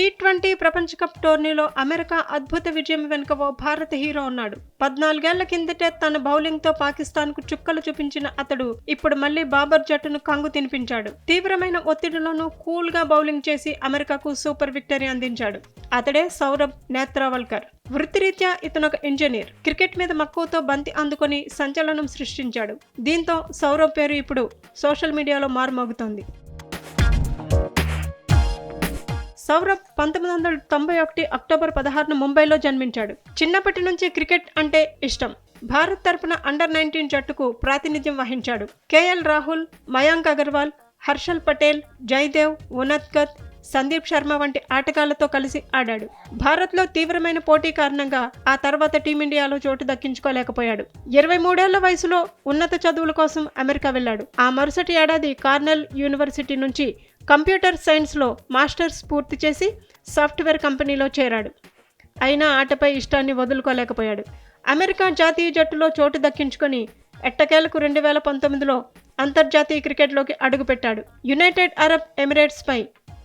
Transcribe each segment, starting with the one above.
Tea twenty ప్రపంచ cup టోర్నీలో America అద్భుత విజయం వెనుక ఓ భారత హీరో ఉన్నాడు. పద్నాలుగేళ్ళ కిందటే తన బౌలింగ్తో పాకిస్తాన్కు చుక్కలు చూపించిన అతడు ఇప్పుడు మళ్ళీ బాబర్ జట్టును కంగు తినిపించాడు. తీవ్రమైన ఒత్తిడిలోనూ కూల్గా బౌలింగ్ చేసి అమెరికాకు సూపర్ విక్టరీ అందించాడు. అతడే సౌరభ్ నేత్రావల్కర్. వృత్తిరీత్యా ఇతను ఒక ఇంజనీర్. క్రికెట్ మీద మక్కువతో బంతి అందుకొని సంచలనం సృష్టించాడు. దీంతో సౌరవ్ పేరు ఇప్పుడు సోషల్ మీడియాలో మారుమోగుతోంది. సౌరభ్ పంతొమ్మిది వందల తొంభై ఒకటి అక్టోబర్ పదహారున ముంబైలో జన్మించాడు. చిన్నప్పటి నుంచి క్రికెట్ అంటే ఇష్టం. భారత్ తరపున అండర్ నైన్టీన్ జట్టుకు ప్రాతినిధ్యం వహించాడు. కేఎల్ రాహుల్ మయాంక్ అగర్వాల్ హర్షల్ పటేల్ జయదేవ్ ఉనత్కత్ సందీప్ శర్మ వంటి ఆటగాళ్ళతో కలిసి ఆడాడు. భారత్లో తీవ్రమైన పోటీ కారణంగా ఆ తర్వాత టీమిండియాలో చోటు దక్కించుకోలేకపోయాడు. ఇరవై మూడేళ్ళ వయసులో ఉన్నత చదువుల కోసం అమెరికా వెళ్ళాడు. ఆ మరుసటి ఏడాది కార్నెల్ యూనివర్సిటీ నుంచి కంప్యూటర్ సైన్స్లో మాస్టర్స్ పూర్తి చేసి సాఫ్ట్వేర్ కంపెనీలో చేరాడు. అయినా ఆటపై ఇష్టాన్ని వదులుకోలేకపోయాడు. అమెరికా జాతీయ జట్టులో చోటు దక్కించుకొని ఎట్టకేలకు రెండు వేల పంతొమ్మిదిలో అంతర్జాతీయ క్రికెట్లోకి అడుగుపెట్టాడు. యునైటెడ్ అరబ్ ఎమిరేట్స్పై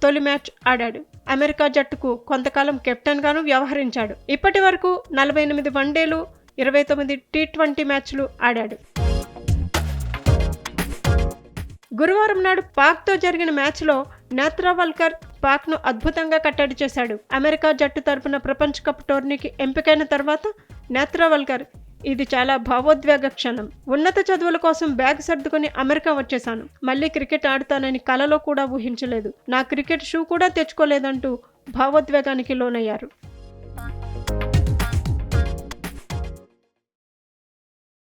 తొలి మ్యాచ్ ఆడాడు. అమెరికా జట్టుకు కొంతకాలం కెప్టెన్గాను వ్యవహరించాడు. ఇప్పటి వరకు నలభై ఎనిమిది వన్డేలు ఇరవై తొమ్మిది టీ ట్వంటీ మ్యాచ్లు ఆడాడు. గురువారం నాడు పాక్తో జరిగిన మ్యాచ్లో నేత్రావల్కర్ పాక్ను అద్భుతంగా కట్టడి చేశాడు. అమెరికా జట్టు తరపున ప్రపంచ కప్ టోర్నీకి ఎంపికైన తర్వాత నేత్రావల్కర్ ఇది చాలా భావోద్వేగ క్షణం. ఉన్నత చదువుల కోసం బ్యాగ్ సర్దుకొని అమెరికా వచ్చేశాను. మళ్ళీ క్రికెట్ ఆడతానని కలలో కూడా ఊహించలేదు. నా క్రికెట్ షూ కూడా తెచ్చుకోలేదంటూ భావోద్వేగానికి లోనయ్యారు.